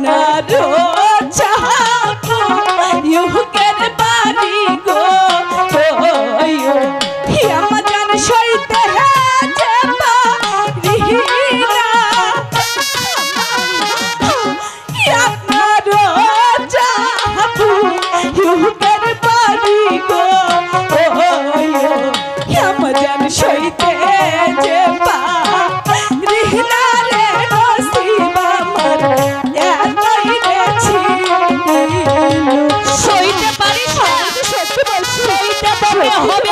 Nadu.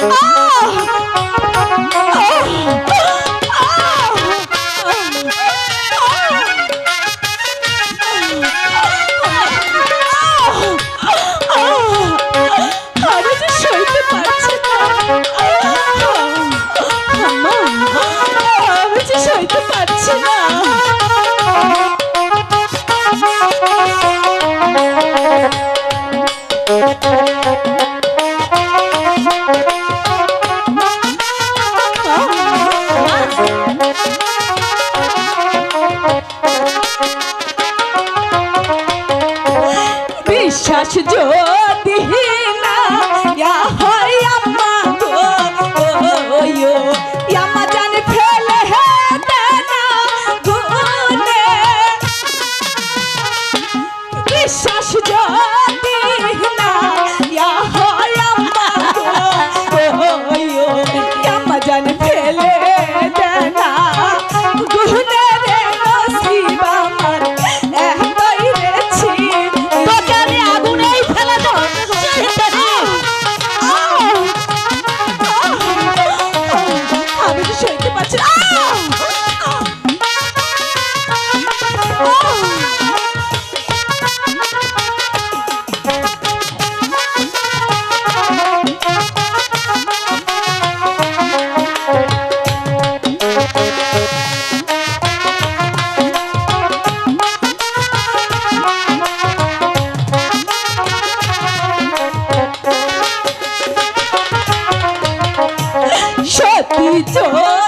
Oh!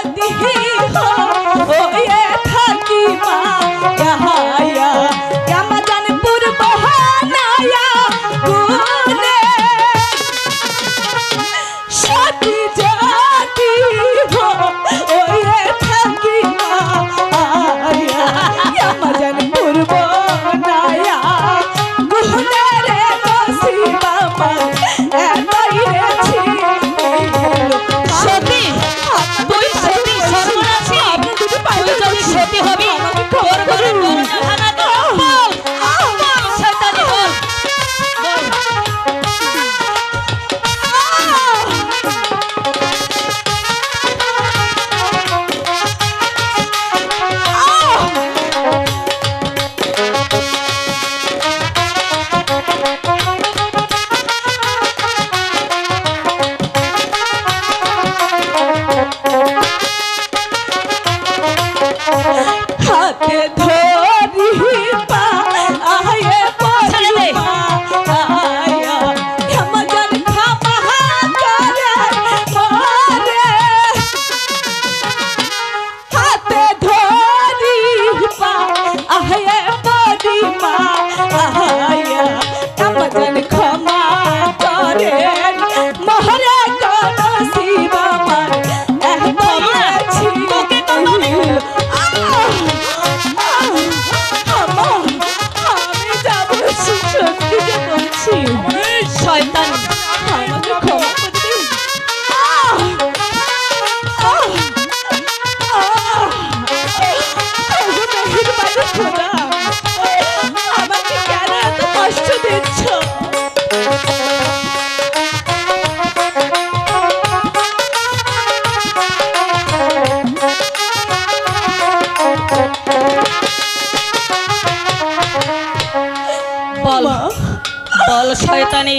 যদি दीपा आया तपतन खा শয়তানি।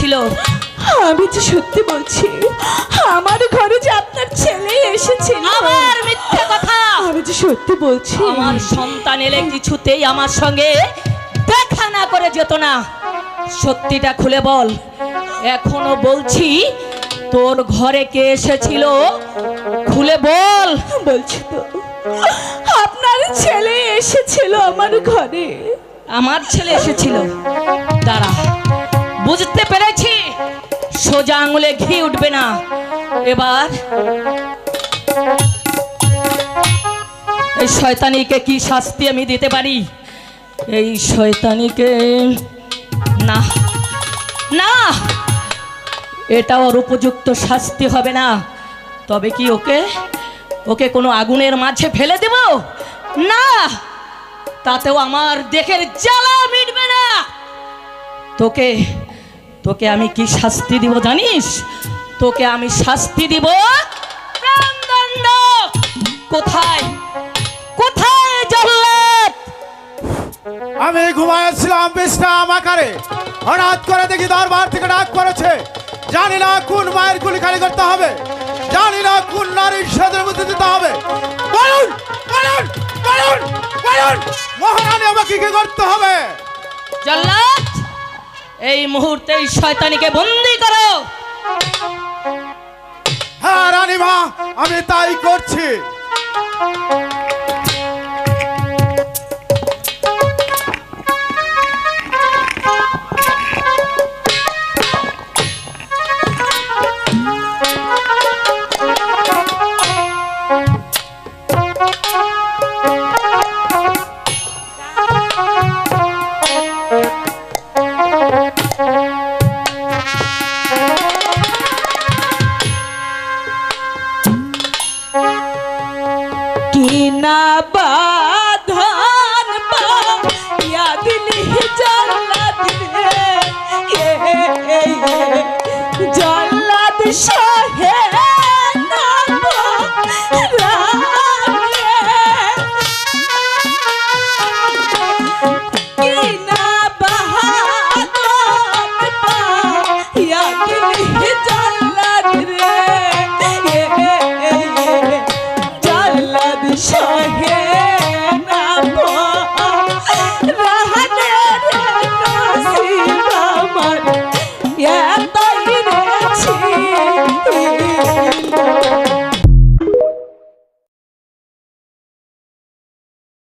ছিল। আমি যে সত্যি বলছি আমার ঘরে যে আপনার ছেলে এসেছিল। আমার মিথ্যে কথা। আমি যে সত্যি বলছি। আমার সন্তান এলে কিছুতেই আমার সঙ্গে দেখা না করে যেত না। সত্যিটা খুলে বল। এখনও বলছি তোর ঘরে কে এসেছিল? খুলে বল। বলছি তো আপনার ছেলে এসেছিল আমার ঘরে। আমার ছেলে এসেছিল। দাঁড়া। বুঝতে পেরেছি? সোজা আঙুলে ঘি উঠবে না। এবার এই শয়তানিকে কি শাস্তি আমি দিতে পারি? এই শয়তানিকে না। না! এটা ওর উপযুক্ত শাস্তি হবে না। তবে কি ওকে ওকে কোনো আগুনের মাঝে ফেলে দেব? না! তাতেও আমার দেখের জ্বালা মিটবে না। তোকে তোকে আমি কি শাস্তি দিব জানিস? তোকে আমি শাস্তি দিব কোথায়? কোথায় আমি ঘুমাইছিলাম বিশ্রাম আকারে। হঠাৎ করে দেখি দরবার থেকে ডাক পড়েছে। জানি না কোন মায়ের গুলি খালি করতে হবে। জানি না কোন নারীর সাথে মধ্যে দিতে হবে। বলুন বলুন বলুন বলুন। মহারানী আমাকে কি করতে হবে? জল্লাদ এই মুহূর্তে শয়তানিকে বন্দি করো। হ্যাঁ রানীমা আমি তাই করছি। কিনা বাধন পায়া দিলি জল্লাদ রে জল্লাদ সহে